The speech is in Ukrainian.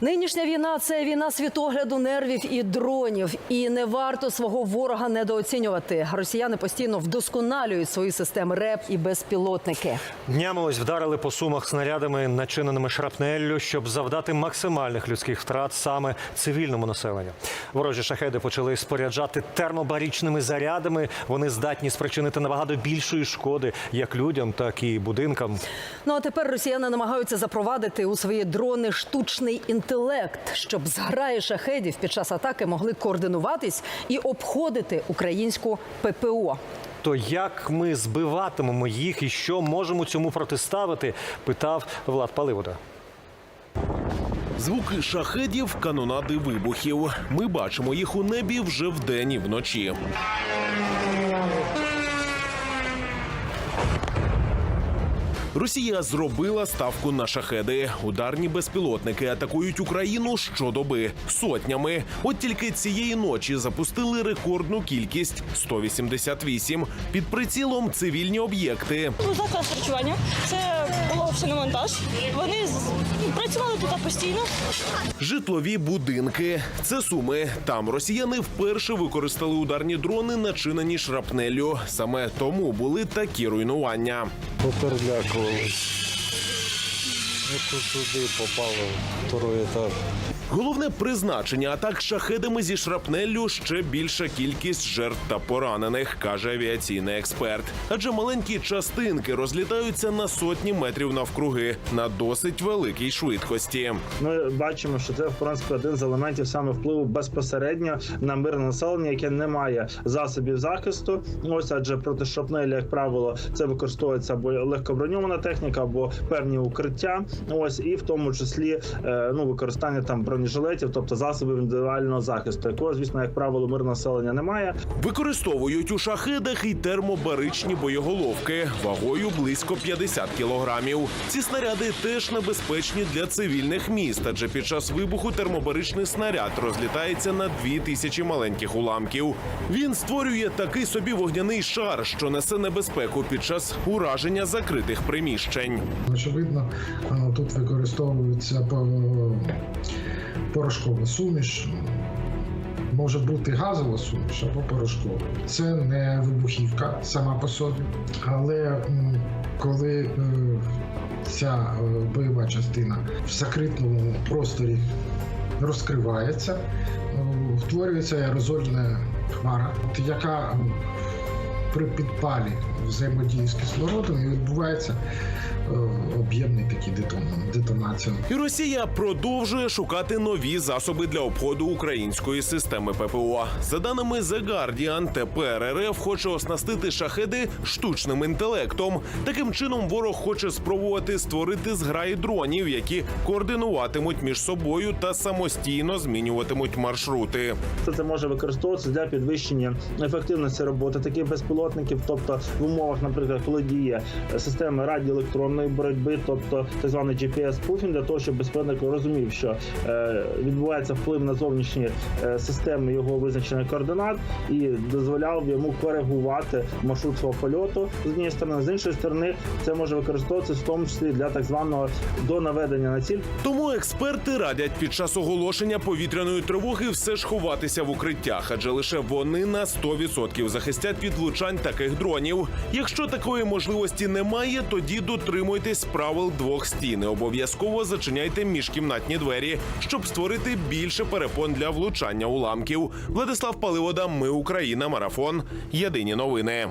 Нинішня війна це війна світогляду, нервів і дронів. І не варто свого ворога недооцінювати. Росіяни постійно вдосконалюють свої системи РЕП і безпілотники. Днями ось вдарили по сумах снарядами, начиненими шрапнеллю, щоб завдати максимальних людських втрат саме цивільному населенню. Ворожі шахеди почали споряджати термобарічними зарядами. Вони здатні спричинити набагато більшої шкоди як людям, так і будинкам. Ну а тепер росіяни намагаються запровадити у свої дрони штучний інтелект, щоб зграї шахедів під час атаки могли координуватись і обходити українську ППО. То як ми збиватимемо їх і що можемо цьому протиставити? питав Влад Паливода. Звуки шахедів, канонади вибухів. Ми бачимо їх у небі вже вдень і вночі. Росія зробила ставку на шахеди. Ударні безпілотники атакують Україну щодоби сотнями. От тільки цієї ночі запустили рекордну кількість 188. Під прицілом цивільні об'єкти. Ну, заклад харчування. Це було все на монтаж. Вони працювали тут постійно. Житлові будинки. Це суми. Там росіяни вперше використали ударні дрони, начинені шрапнеллю. Саме тому були такі руйнування. Поперелякували. Ото туди попало второй етаж. Головне призначення атак шахедами зі шрапнеллю ще більша кількість жертв та поранених, каже авіаційний експерт. Адже маленькі частинки розлітаються на сотні метрів навкруги на досить великій швидкості. Ми бачимо, що це в принципі один з елементів саме впливу безпосередньо на мирне населення, яке не має засобів захисту. Ось адже проти шрапнелі, як правило, це використовується або легкоброньована техніка, або певні укриття. Ось і в тому числі е, ну використання там бронежилетів, тобто засобів індивідуального захисту, якого, звісно, як правило, мирне населення немає. Використовують у шахедах і термобаричні боєголовки вагою близько 50 кілограмів. Ці снаряди теж небезпечні для цивільних міст, адже під час вибуху термобаричний снаряд розлітається на дві тисячі маленьких уламків. Він створює такий собі вогняний шар, що несе небезпеку під час ураження закритих приміщень. Очевидно, е, тут використовується по- порошкова суміш. Може бути газова суміш або порошкова. Це не вибухівка сама по собі, але коли е, ця е, бойова частина в закритому просторі розкривається, е, утворюється аерозольна хмара, яка при підпалі взаємодії з кислородом і відбувається е, об'ємний такий детон- детонація. І Росія продовжує шукати нові засоби для обходу української системи ППО. За даними The Guardian, тепер РФ хоче оснастити шахеди штучним інтелектом. Таким чином, ворог хоче спробувати створити зграї дронів, які координуватимуть між собою та самостійно змінюватимуть маршрути. Все це може використовуватися для підвищення ефективності роботи таких безпілотників, тобто в умовах, наприклад, коли діє система радіоелектронної боротьби, тобто так званий GPS-пуфінг, для того, щоб безпілотник розумів, що е, відбувається вплив на зовнішні е, системи його визначення координат, і дозволяв йому коригувати маршрут свого польоту з однієї сторони, з іншої сторони, це може використовуватися в тому числі для так званого донаведення на ціль. Тому експерти радять під час оголошення повітряної тривоги все ж ховатися в укриттях, адже лише вони на 100% захистять від влучань таких дронів. Якщо такої можливості немає, тоді дотримуйтесь правил двох стін. Обов'язково зачиняйте міжкімнатні двері, щоб створити більше перепон для влучання уламків. Владислав Паливода, ми Україна, марафон. Єдині новини.